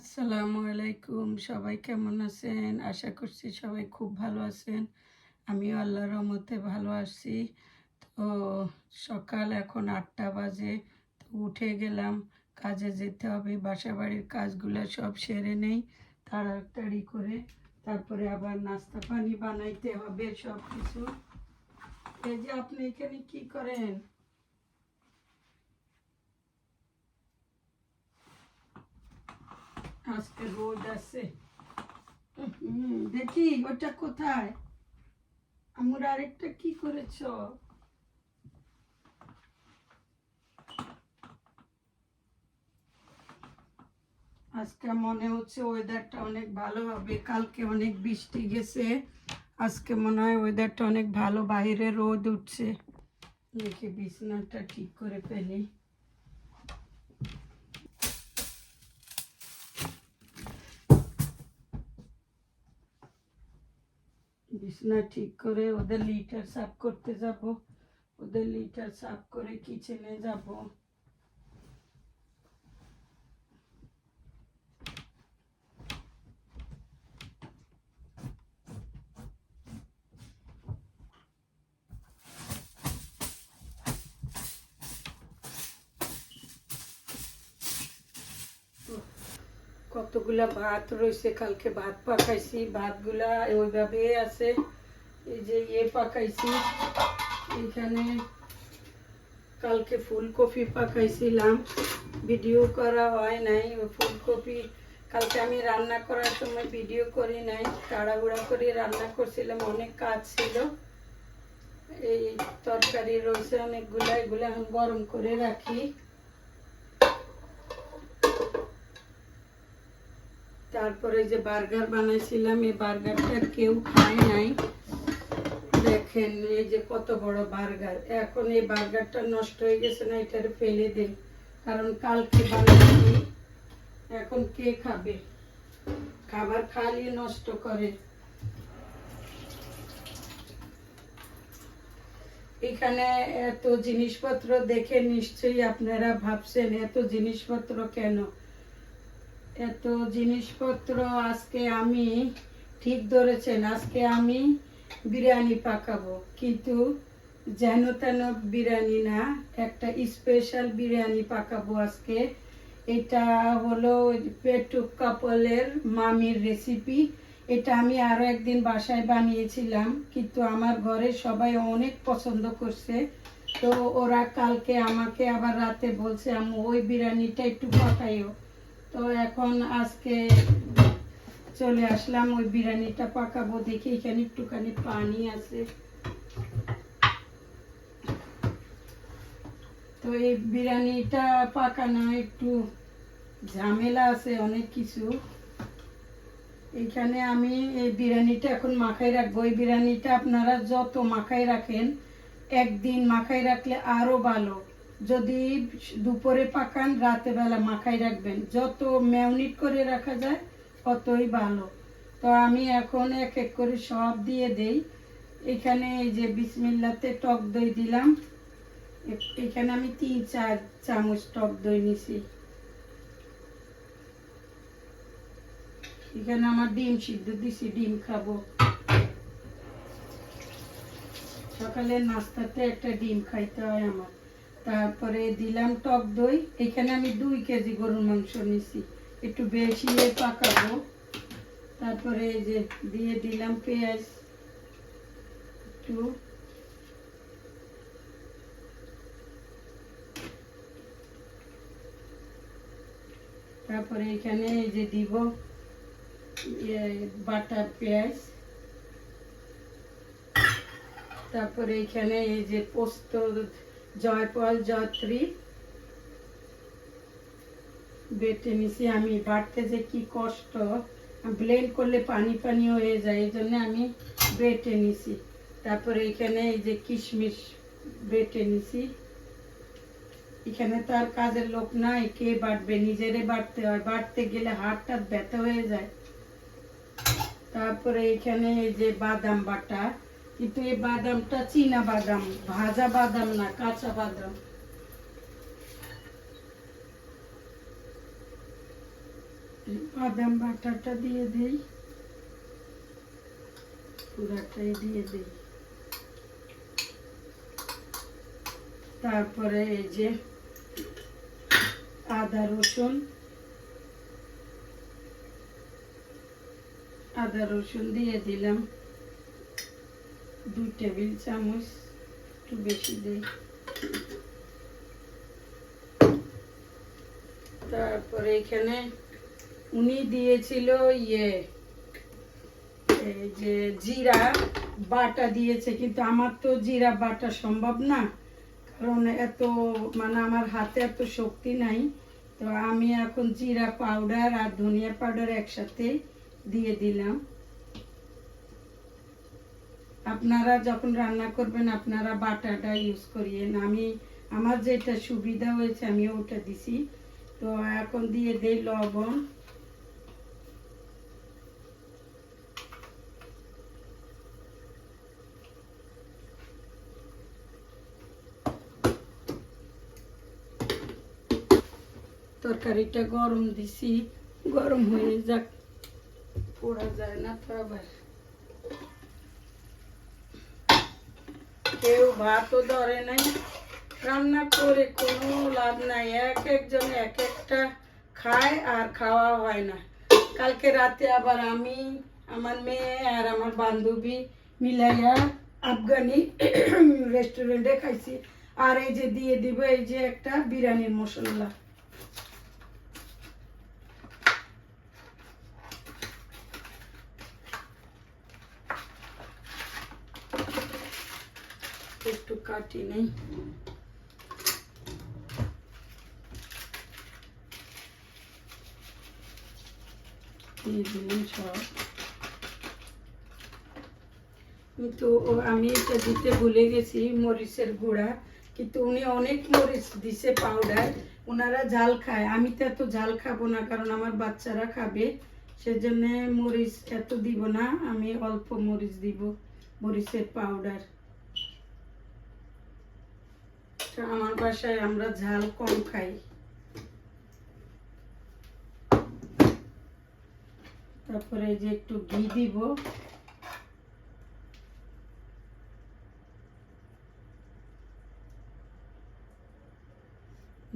আসসালামু আলাইকুম, সবাই কেমন আছেন? আশা করছি সবাই খুব ভালো আছেন। আমিও আল্লাহর রহমতে ভালো আছি। তো সকাল এখন আটটা বাজে, তো উঠে গেলাম, কাজে যেতে হবে। বাসা বাড়ির কাজগুলো সব সেরে নেই, তাড়াতাড়ি করে তারপরে আবার নাস্তা পানি বানাইতে হবে সব কিছু এই যে আপনি এখানে কি করেন? আজকে রোদ আছে। দেখি ওটা কোথায়? আমার আরেকটা কি করেছ? আজকে মনে হচ্ছে ওয়েদারটা অনেক ভালো হবে। কালকে অনেক বৃষ্টি গেছে। আজকে মনে হয় ওয়েদারটা অনেক ভালো। বাইরে রোদ উঠছে। দেখি বিছানাটা ঠিক করে ফেলি। বিছনা ঠিক করে ওদের লিটার সাফ করতে যাব। ওদের লিটার সাফ করে কিচেনে যাব। কতগুলা ভাত রয়েছে, কালকে ভাত পাকাইছি। ভাতগুলা ওইভাবে আছে। এই যে ইয়ে পাকাইছি এখানে কালকে ফুলকপি পাকাইছিলাম। ভিডিও করা হয় নাই ফুলকপি কালকে আমি রান্না করার সময় ভিডিও করি নাই, তাড়াহুড়া করে রান্না করছিলাম, অনেক কাজ ছিল। এই তরকারি রয়েছে অনেকগুলা, এগুলো এখন গরম করে রাখি। তারপরে যে বার্গার বানাইছিলাম, এই বার্গারটা কেউ খায় নাই। দেখেন এই যে কত বড় বার্গার। এখন এই বার্গারটা নষ্ট হয়ে গেছে না, এটার ফেলে দেন কারণ কালকে বানাইছি, এখন কে খাবে? খাবার খালি নষ্ট করে। এখানে এত জিনিসপত্র দেখে নিশ্চয়ই আপনারা ভাবছেন, এত জিনিসপত্র কেন? এত জিনিসপত্র আজকে আমি ঠিক ধরেছেন, আজকে আমি বিরিয়ানি পাকাবো। কিন্তু যেন তেন বিরিয়ানি না, একটা স্পেশাল বিরিয়ানি পাকাবো আজকে। এটা হলো পেটুক কাপলের মামির রেসিপি এটা আমি আরও একদিন বাসায় বানিয়েছিলাম, কিন্তু আমার ঘরে সবাই অনেক পছন্দ করছে। তো ওরা কালকে আমাকে আবার রাতে বলছে আমি ওই বিরিয়ানিটা একটু পাকাইও। তো এখন আজকে চলে আসলাম, ওই বিরিয়ানিটা পাকাবো, দেখি এখানে একটুখানি পানি আছে। তো এই বিরিয়ানিটা পাকানো একটু ঝামেলা আছে অনেক কিছু। এখানে আমি এই বিরিয়ানিটা এখন মাখাই রাখব। এই বিরিয়ানিটা আপনারা যত মাখাই রাখেন, একদিন মাখাই রাখলে আরও ভালো। যদি দুপুরে পাকান রাতে বেলা মাখাই রাখবেন। যত ম্যাউনিট করে রাখা যায়, ততই ভালো। তো আমি এখন এক এক করে সব দিয়ে দেই। এখানে এই যে বিসমিল্লাতে টক দই দিলাম। এখানে আমি তিন, চার চামচ টক দই নিছি। এখানে আমার ডিম সিদ্ধ দিছি, ডিম খাব। সকালে নাস্তাতে একটা ডিম খাইতে হয় আমার। তারপরে দিলাম টক দই। এখানে আমি দুই কেজি গরুর মাংস নিছি। একটু বেশি পাকাবো। তারপরে এই যে দিয়ে দিলাম পেঁয়াজ। একটু। তারপরে এখানে এই যে দিব বাটা পেঁয়াজ। তারপরে এখানে এই যে পোস্ত জয়ফল জয়ত্রী বেটে নিছি আমি বাটতে যে কি কষ্ট। ব্লেন্ড করলে পানি পানি হয়ে যায়, এই জন্য আমি বেটে নিছি। তারপরে এখানে এই যে কিশমিশ বেটে নিছি। এখানে তো আর কাজের লোক নাই, কে বাটবে? নিজেরে বাটতে হয়। বাটতে গেলে হাতটা ব্যথা হয়ে যায়। তারপরে এখানে এই যে বাদাম বাটা। কিন্তু এই বাদামটা চীনা বাদাম, ভাজা বাদাম না, কাঁচা বাদাম। বাদাম বাটাটা দিয়ে দিই। পুরাটাই দিয়ে দিই। তারপরে এই যে আদা রসুন আদা রসুন দিয়ে দিলাম। দুই টেবিল চামচ একটু বেশি দিই। তারপরে এখানে উনি দিয়েছিল ইয়ে এই যে জিরা বাটা দিয়েছে, কিন্তু আমার তো জিরা বাটা সম্ভব না, কারণ এত মানে আমার হাতে এত শক্তি নাই। তো আমি এখন জিরা পাউডার আর ধনিয়া পাউডার একসাথে দিয়ে দিলাম। আপনারা যখন রান্না করবেন, আপনারা বাটাটা ইউজ করিয়েন। আমি, আমার যেটা সুবিধা হয়েছে আমি ওটা দিছি। তো এখন দিয়ে দেই লবণ। তরকারিটা গরম দিছি। গরম হয়ে যাক। পোড়া যায় না, তো কেউ ভাতও ধরে নাই। রান্না করে কোনো লাভ নাই। এক একজন এক একটা খায় আর খাওয়া হয় না। কালকে রাতে আবার আমি, আমার মেয়ে আর আমার বান্ধবী মিলাইয়া আফগানি রেস্টুরেন্টে খাইছি। আর এই যে দিয়ে দিব, এই যে একটা বিরিয়ানির মশলা একটু কাটি নেই। কিন্তু আমি এটা দিতে ভুলে গেছি, মরিচের গুঁড়া। কিন্তু উনি অনেক মরিচ দিছে পাউডার ওনারা ঝাল খায়। আমি তো এত ঝাল খাব না, কারণ আমার বাচ্চারা খাবে। সেজন্য মরিচ এত দিব না, আমি অল্প মরিচ দিব, মরিচের পাউডার তো আমার বাসায় আমরা ঝাল কম খাই। তারপরে যে একটু ঘি দিব।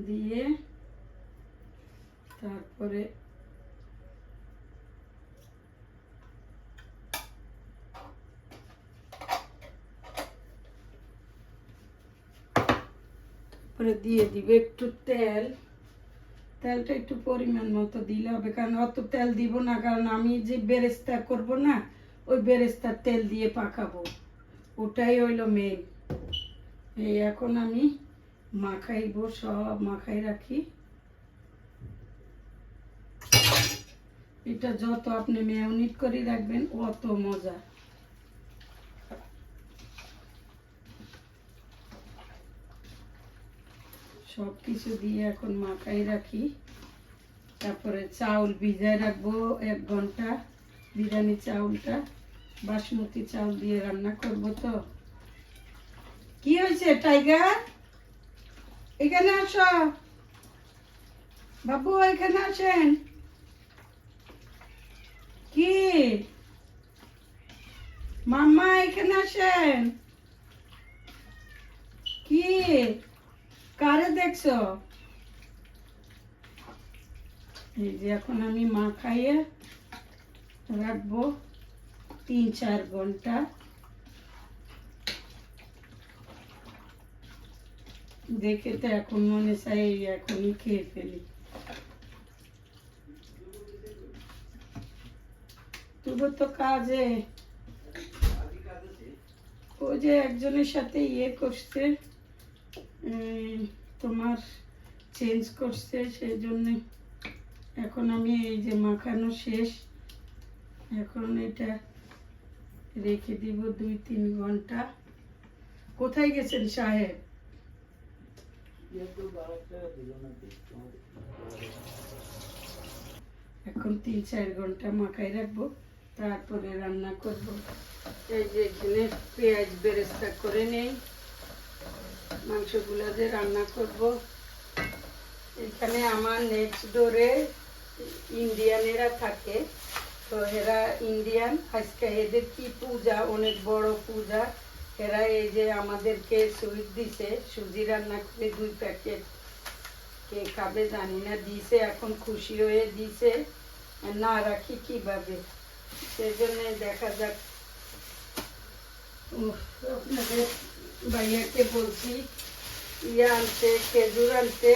দিয়ে তারপরে তারপরে দিয়ে দিবে, একটু তেল। তেলটা একটু পরিমাণ মতো দিলে হবে, কারণ অত তেল দিব না, কারণ আমি যে বেরেস্তা করব না, ওই বেরেস্তার তেল দিয়ে পাকাবো। ওটাই হইল মেন এই এখন আমি মাখাইবো, সব মাখাই রাখি। এটা যত আপনি মেয়নিট করে রাখবেন, অত মজা। সব কিছু দিয়ে এখন মাখাই রাখি। তারপরে চাউল ভিজায় রাখব এক ঘণ্টা। বিরিয়ানি চাউলটা, বাসমতি চাউল দিয়ে রান্না করব তো। কি হয়েছে, টাইগার? এখানে আসো। বাবু, এখানে আসেন। কি? মাম্মা, এখানে আসেন। কি? কারে দেখছ? এই যে এখন আমি মা খাইয়ে রাখব তিন চার ঘণ্টা। দেখে তো এখন মনে চাই এখনই খেয়ে ফেলি। তবু তো কাজে। ও যে একজনের সাথে ইয়ে করছে। তোমার চেঞ্জ করছে সেই জন্য এখন আমি এই যে মাখানো শেষ। এখন এটা রেখে দিব দুই তিন ঘণ্টা। কোথায় গেছেন সাহেব? এখন তিন চার ঘণ্টা মাখাই রাখব, তারপরে রান্না করব। এই যে এখানে পেঁয়াজ বেরেস্তা করে নেই। মাংসগুলো যে রান্না করব। এখানে আমার নেক্সট ডোরে ইন্ডিয়ানেরা থাকে। তো এরা ইন্ডিয়ান। আজকে এদের কি পূজা? অনেক বড় পূজা। এরা এই যে আমাদেরকে সুইট দিছে। সুজি রান্না করে দুই প্যাকেট কে খাবে জানি না। দিছে, এখন খুশি হয়ে দিছে। না রাখি কীভাবে? সেজন্য দেখা যাক। আপনাদের ভাইয়াকে বলছি ইয়ে আনতে, খেজুর আনতে।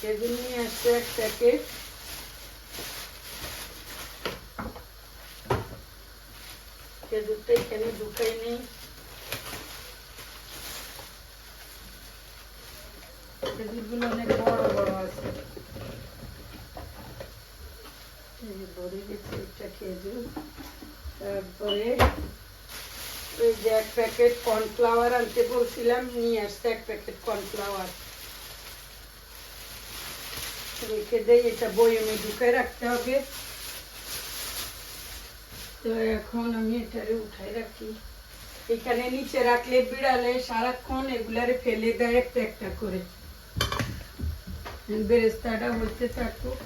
খেজুর নিয়ে আসছে এক প্যাকেট। খেজুরটা এখানে ঢুকাই নেই। খেজুরগুলো অনেক বড় বড় আছে। ভরে গেছে একটা খেজুর। তারপরে ওই যে এক প্যাকেট কর্নফ্লাওয়ার আনতে বলছিলাম, নিয়ে আসছে এক প্যাকেট কর্নফ্লাওয়ার। রেখে দেই, এটা বয়মে ঢুকায় রাখতে হবে। তো এখন আমি এটারে উঠাই রাখি। এখানে নিচে রাখলে বিড়ালে সারাক্ষণ এগুলারে ফেলে দেয় একটা একটা করে। বেরেস্তাটা হইতে থাকুক,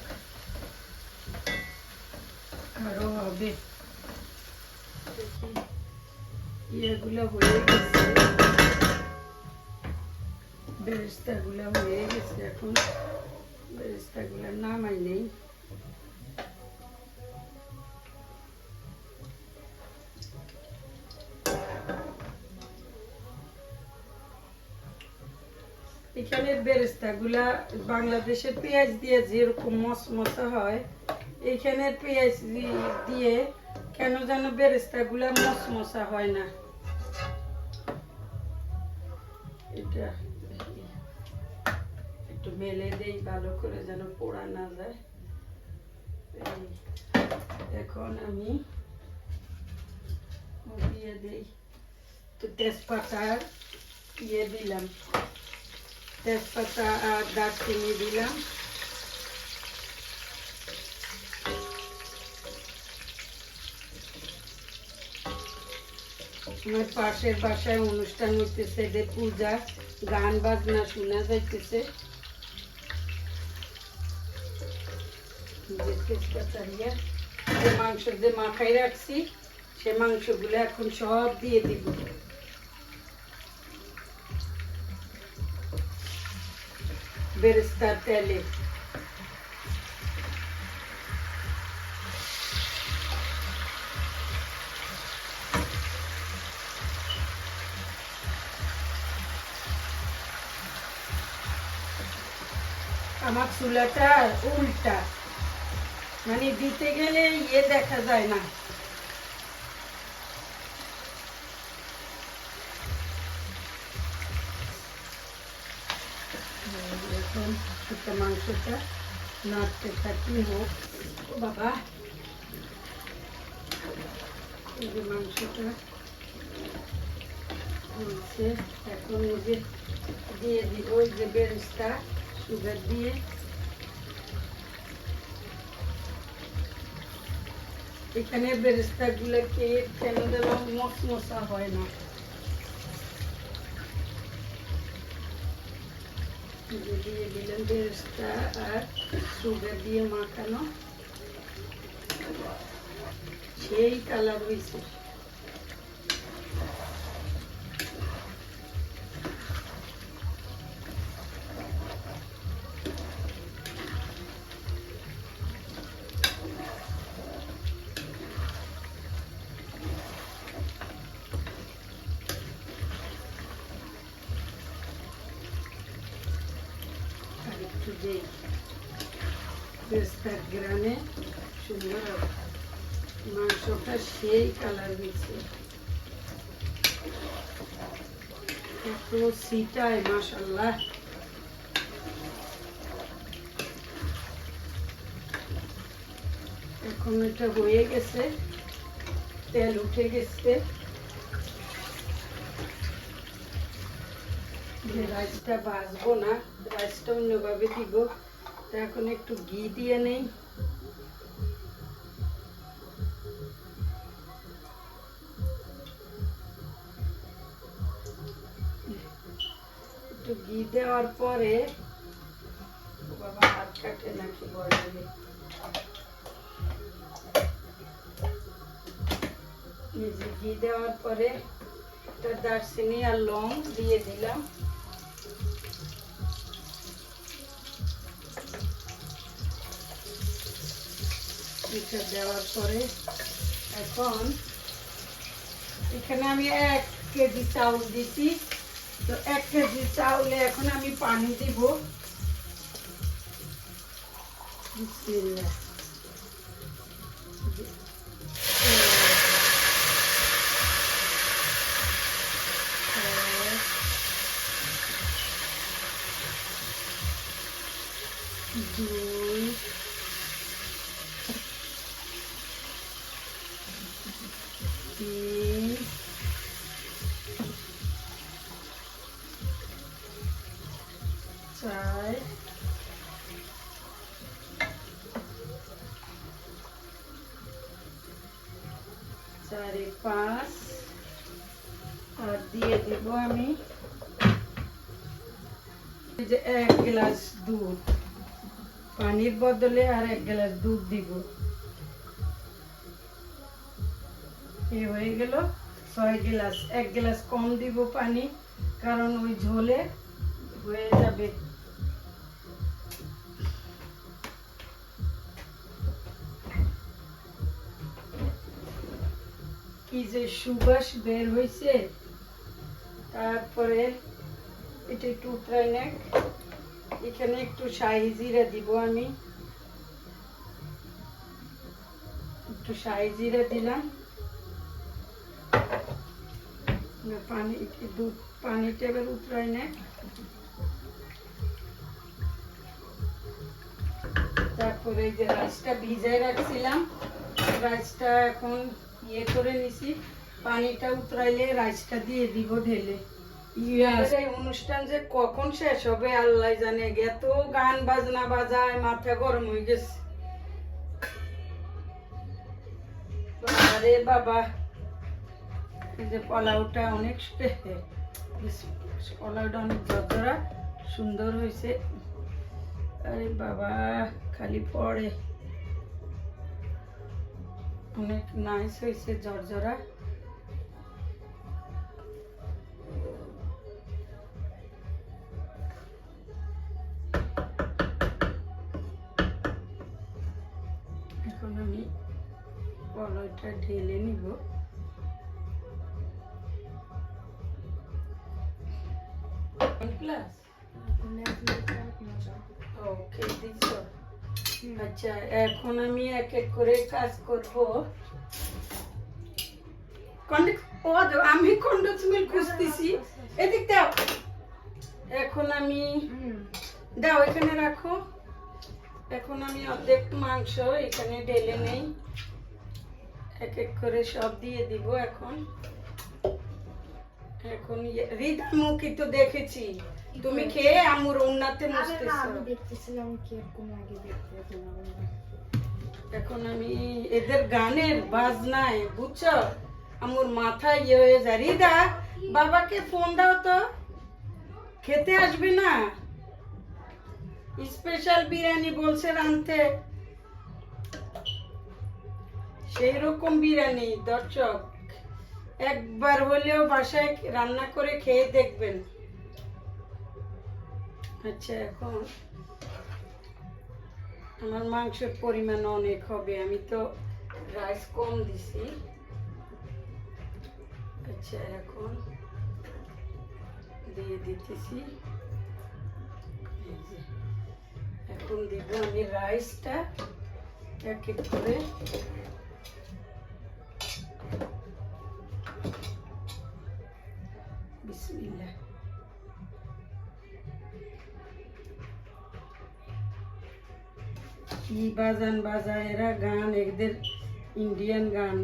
আরও হবে দেখি এখন। এখানের বেরেস্তাগুলা বাংলাদেশের পেঁয়াজ দিয়ে যেরকম মশমশা হয় এখানের পেঁয়াজ দিয়ে কেন যেন বেরেস্তাগুলা মশমশা হয় না। তেজপাতা ইয়ে দিলাম তেজপাতা আর দারচিনি দিলাম আমার পাশের বাসায় অনুষ্ঠান হইতেছে যে পূজা গান বাজনা শোনা যাইতেছে যে মাংস যে মাখাই রাখছি সে মাংসগুলো এখন সব দিয়ে দিব বেরেস্তার তেলে। আমার চুলাটা উল্টা। মানে দিতে গেলে ইয়ে দেখা যায় না। একটা মাংসটা নাড়তে থাকি, হোক, বাবা। এই যে মাংসটা হয়েছে, এখন এই যে দিয়ে দিব ওই যে বেরেস্তা সুগার দিয়ে। এখানে বেরেস্তা গুলোকে কেন যেন মশমশা হয় না। দিয়ে দিলেন বেরেস্তা আর সুগার দিয়ে মাখানো। সেই কালার হয়েছে। গ্রামে সুন্দর মাংসটা সেই কালার হয়েছে। এত সিটায় মাসাল্লাহ এখন এটা হয়ে গেছে, তেল উঠে গেছে। রাইসটা ভাজবো না, রাইসটা অন্যভাবে দিব। তো এখন একটু ঘি দিয়ে নেই। একটু ঘি দেওয়ার পরে বাবা হাত কাটে নাকি বলে ঘি দেওয়ার পরে একটা দারচিনি আর লং দিয়ে দিলাম। এটা দেওয়ার পরে এখন এখানে আমি এক কেজি চাউল দিছি তো এক কেজি চাউলে এখন আমি পানি দিব বিসমিল্লাহ। চারে পাঁচ আর দিয়ে দিব আমি যে এক গ্লাস দুধ পানির বদলে আর এক গ্লাস দুধ দিব এ হয়ে গেল ছয় গ্লাস এক গ্লাস কম দিব পানি কারণ ওই ঝোলে হয়ে যাবে কি যে সুবাস বের হয়েছে তারপরে এটা একটু উতরাই নেক। এখানে একটু শাহি জিরা দিব আমি। একটু শাহি জিরা দিলাম। পানি দুধ পানিটা এবার উতরাই নেক। তারপরে যে রাইসটা ভিজাই রাখছিলাম। রাইসটা এখন ইয়ে করে নিছি, পানিটা উতরাইলে রাইসটা দিয়ে দিব ঢেলে। অনুষ্ঠান যে কখন শেষ হবে, আল্লাহ জানে। এত গান বাজনা বাজায়, মাথা গরম হয়ে গেছে। আরে বাবা যে পোলাওটা অনেক অনেক জজরা সুন্দর হয়েছে। আরে বাবা, খালি পড়ে। অনেক নাইস হয়েছে জর্জরা এখন আমি কলাইটা ঢেলে নিব প্লাস ওকে দিচ্ছ আচ্ছা এখন আমি এক এক করে কাজ করব। ও আমি কন্ডস মিল খুঁজতেছি। এদিক দাও। এখন আমি দাও এখানে রাখো। এখন আমি অর্ধেক মাংস এখানে ঢেলে নেই। এক এক করে সব দিয়ে দিব এখন। এখন ইয়ে- হৃদয় মুখী তো দেখেছি। তুমি খেয়ে আমুর উন্নাতে মুছতেছো। দেখতেছিলাম কীরকম আগে দেখতে এখন আমি এদের গানের বাজনায় বুঝছ? আমার মাথা ইয়ে হয়ে যায়। রিদা বাবাকে ফোন দাও তো। খেতে আসবে না। স্পেশাল বিরিয়ানি বলছে রানতে সেই রকম বিরিয়ানি দর্শক। একবার হলেও বাসায় রান্না করে খেয়ে দেখবেন। আচ্ছা এখন আমার মাংসের পরিমাণ অনেক হবে। আমি তো রাইস কম দিছি। আচ্ছা এখন দিয়ে দিতেছি। এখন দিব আমি রাইসটা এক এক করে। কি বাজান বাজায় এরা গান, এদের ইন্ডিয়ান গান।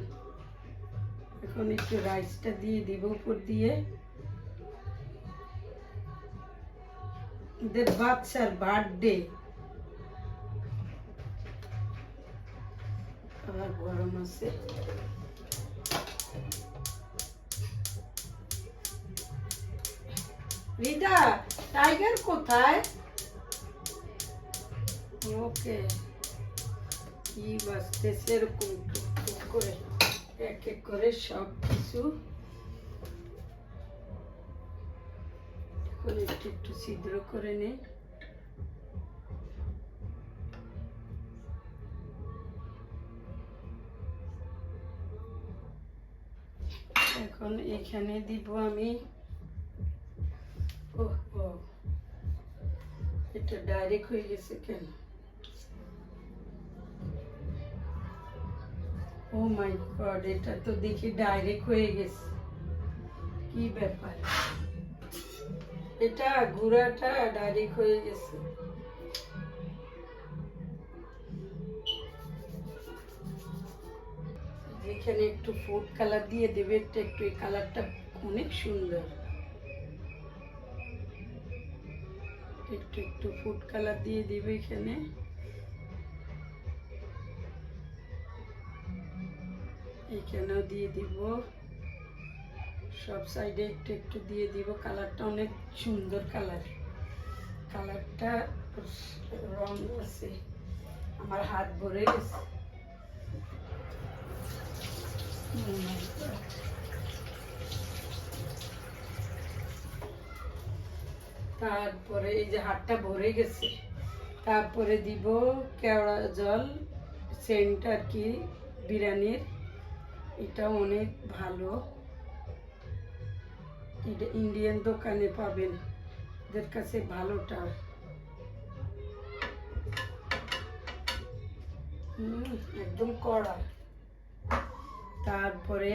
এখন একটু রাইসটা দিয়ে দিব উপর দিয়ে। এদের বাচ্চার বার্থডে গরম আছে। রিদা টাইগার কোথায়? ওকে। কি টুক টুক করে, এক এক করে সব কিছু একটু একটু ছিদ্র করে নেই। এখন এখানে দিব আমি ও এটা ডাইরেক্ট হয়ে গেছে কেন? মাই গড এটা তো দেখি ডাইরেক্ট হয়ে গেছে। কি ব্যাপার? এটা গুঁড়াটা ডাইরেক্ট হয়ে গেছে। এখানে একটু ফুড কালার দিয়ে দেবে, একটা একটু এই কালারটা অনেক সুন্দর। একটু একটু ফুড কালার দিয়ে দিবে এখানে। এখানেও দিয়ে দিব? সব সাইডে একটু একটু দিয়ে দিব। কালারটা অনেক সুন্দর কালার কালারটা রং আছে। আমার হাত ভরে গেছে। Oh. তারপরে এই যে হাতটা ভরে গেছে। তারপরে দিব কেওড়া জল, সেন্ট আর কি, বিরিয়ানির। এটা অনেক ভালো। এটা ইন্ডিয়ান দোকানে পাবেন। এদের কাছে ভালোটা। একদম কড়া। তারপরে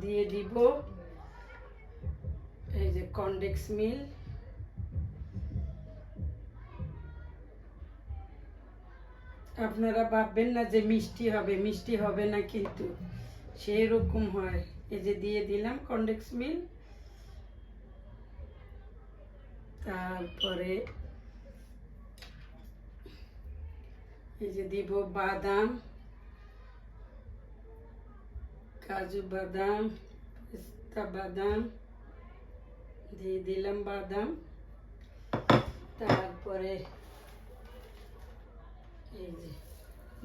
দিয়ে দিব। এই যে কন্ডেক্স মিল আপনারা ভাববেন না যে মিষ্টি হবে মিষ্টি হবে না কিন্তু সেই রকম হয়। এই যে দিয়ে দিলাম কন্ডেক্স মিল। তারপরে এই যে দিব বাদাম, কাজু বাদাম, পেস্তা বাদাম, দিয়ে দিলাম বাদাম। তারপরে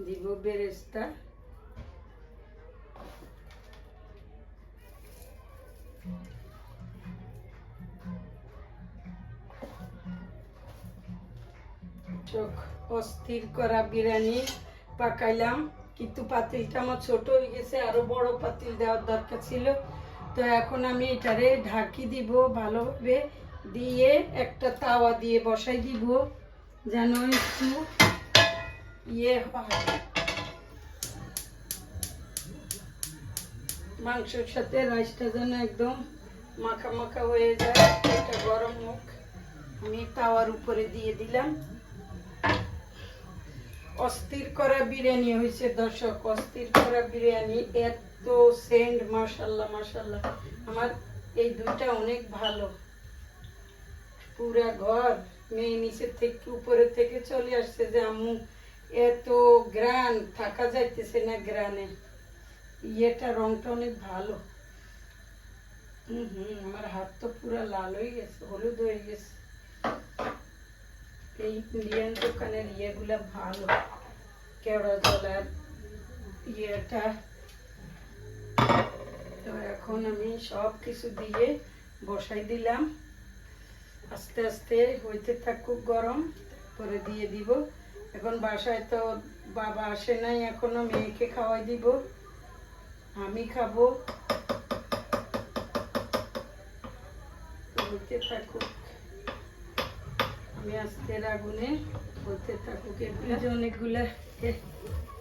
দিব বেরেস্তা। চোখ অস্থির করা বিরিয়ানি পাকাইলাম। কিন্তু পাতিলটা আমার ছোট হয়ে গেছে, আরও বড় পাতিল দেওয়ার দরকার ছিল। তো এখন আমি এটারে ঢাকি দিব ভালোভাবে। দিয়ে একটা তাওয়া দিয়ে বসাই দিব, যেন একটু ইয়ে মাংসের সাথে রাইসটা যেন একদম মাখা মাখা হয়ে যায়। এটা গরম মুখ। আমি তাওয়ার উপরে দিয়ে দিলাম। অস্থির করা বিরিয়ানি হয়েছে, দর্শক। অস্থির করা বিরিয়ানি এত সেন্ট, মাশাল্লাহ মাশাল্লাহ। আমার এই দুইটা অনেক ভালো। পুরা ঘর মেয়ে নিচের থেকে উপরে থেকে চলে আসছে যে আম্মু এত গ্রান, থাকা যাইতেছে না গ্রানে। ইয়েটা রংটা অনেক ভালো। হুম হুম, আমার হাত তো পুরো লাল হয়ে গেছে, হলুদ হয়ে গেছে। এই ইন্ডিয়ান দোকানের ইয়েগুলা ভালো। কেওড়া জলার ইয়েটা। তো এখন আমি সব কিছু দিয়ে বসাই দিলাম। আস্তে আস্তে হইতে থাকুক গরম পরে দিয়ে দিব। এখন বাসায় তো বাবা আসে নাই, এখনও মেয়েকে খাওয়াই দিব। আমি খাব। তো হইতে থাকুক। আমি আজকের আগুনে হতে থাকুক, এগুলো অনেকগুলা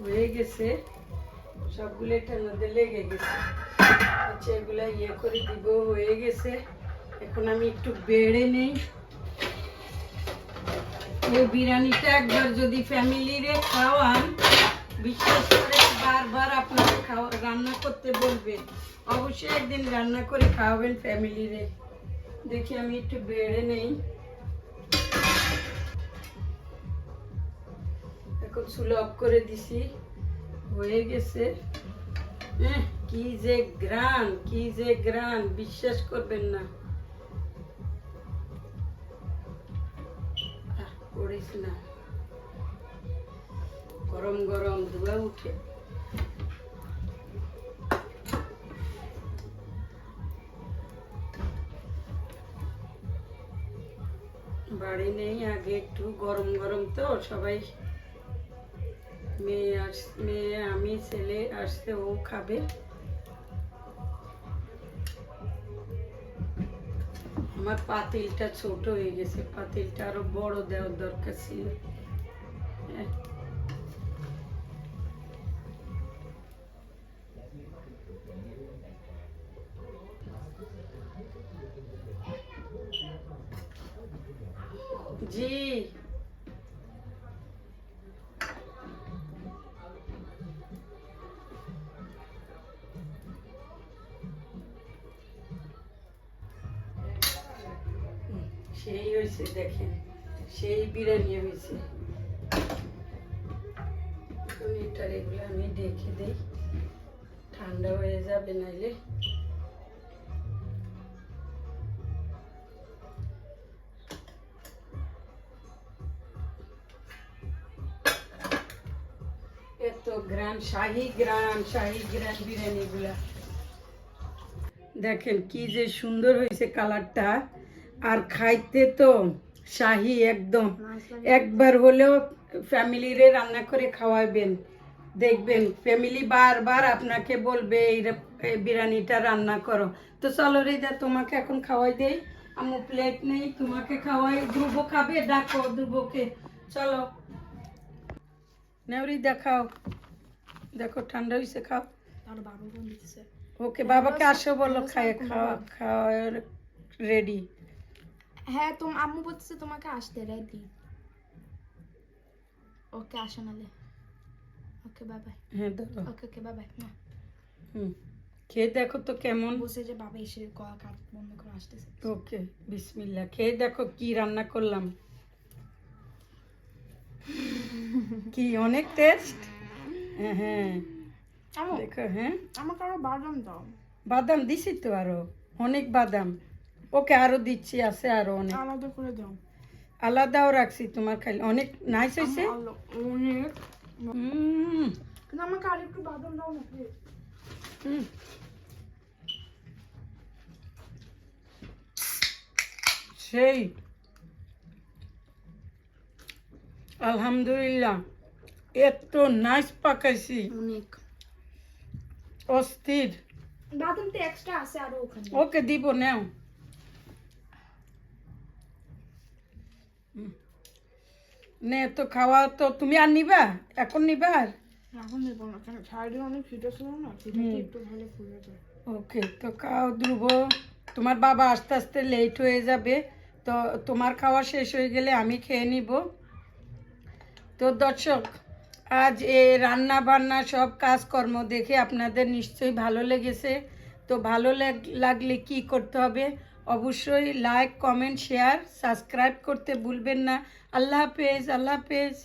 হয়ে গেছে, সবগুলো এটার মধ্যে লেগে গেছে। আচ্ছা এগুলা ইয়ে করে দিব, হয়ে গেছে। এখন আমি একটু বেড়ে নেই। বিরিয়ানিটা একবার যদি ফ্যামিলিরে খাওয়ান, বিশেষ করে বারবার আপনারা খাওয়া, রান্না করতে বলবেন, অবশ্যই একদিন রান্না করে খাওয়াবেন ফ্যামিলিরে। দেখি আমি একটু বেড়ে নেই। এখন সুলভ করে দিছি, হয়ে গেছে। কি যে গ্রান কি যে গ্রান বিশ্বাস করবেন না। করিস না। গরম গরম ধুয়ে উঠে। বাড়ি নেই আগে একটু গরম গরম তো, সবাই মেয়ে আস, মেয়ে আমি ছেলে আসতে ও খাবে। আমার পাতিলটা ছোট হয়ে গেছে পাতিলটা আরও বড় দেওয়ার দরকার ছিল। সেই হয়েছে, দেখেন, সেই বিরিয়ানি হয়েছে। এখন এটার এগুলো আমি দেখে দিই, ঠান্ডা হয়ে যাবে নাইলে। এত গ্রান শাহি গ্রান শাহি গ্রান বিরিয়ানি গুলা দেখেন কি যে সুন্দর হয়েছে কালারটা। আর খাইতে তো শাহি একদম। একবার হলেও ফ্যামিলিরে রান্না করে খাওয়াবেন। দেখবেন ফ্যামিলি বারবার আপনাকে বলবে এই বিরিয়ানিটা রান্না করো। তো চলো রিদা তোমাকে এখন খাওয়াই দেই। আমু প্লেট নেই তোমাকে খাওয়াই। ধ্রুব খাবে ডাকো ধ্রুবকে। চলো। নেওরি দেখাও দেখো ঠান্ডা হয়েছে খাও। আর বাবা ওকে বাবাকে আসো বলো খায় খাওয়া খাওয়া রেডি। হ্যাঁ তোম আম্মু বলতেছে তোমাকে আসতে রেডি ওকে আসো নালে। ওকে বাই বাই হ্যাঁ ধরো ওকে ওকে বাই বাই না। হুম খেয়ে দেখো তো কেমন। বলছে যে বাবা এসে কাট বন্ধ করে আসতেছে। ওকে বিসমিল্লা খেয়ে দেখো কি রান্না করলাম। কি অনেক টেস্ট হ্যাঁ হ্যাঁ। দেখো হ্যাঁ। আমাকে আরও বাদাম দাও। বাদাম দিছি তো আরও। অনেক বাদাম। ওকে আরও দিচ্ছি আছে আরও অনেক। আলাদা করে দাও। আলাদাও রাখছি তোমার খাইলে। অনেক নাইস হয়েছে? অনেক। হুম। আমাকে আর একটু বাদাম দাও না। হুম। সেই। আলহামদুলিল্লাহ। এত নাইস পাকাইছি। অনেক। অস্থির। বাদাম তো এক্সট্রা আছে আরও ওখানে। ওকে দিব নাও। নে তো খাওয়া তো তুমি আর নিবা? এখন নিবা আর? এখন নেব না কেন? সাইডে অনেক খিদে ছিল না একটু ভালো ফুলে যায়। ওকে তো খাও ধ্রুব। তোমার বাবা আস্তে আস্তে লেট হয়ে যাবে তো তোমার খাওয়া শেষ হয়ে গেলে আমি খেয়ে নিব। তো দর্শক আজ এ রান্না বান্না সব কাজকর্ম দেখে আপনাদের নিশ্চয়ই ভালো লেগেছে। তো ভালো লাগ- লাগলে কি করতে হবে? অবশ্যই লাইক কমেন্ট শেয়ার সাবস্ক্রাইব করতে ভুলবেন না। আল্লাহ হাফেজ আল্লাহ হাফেজ।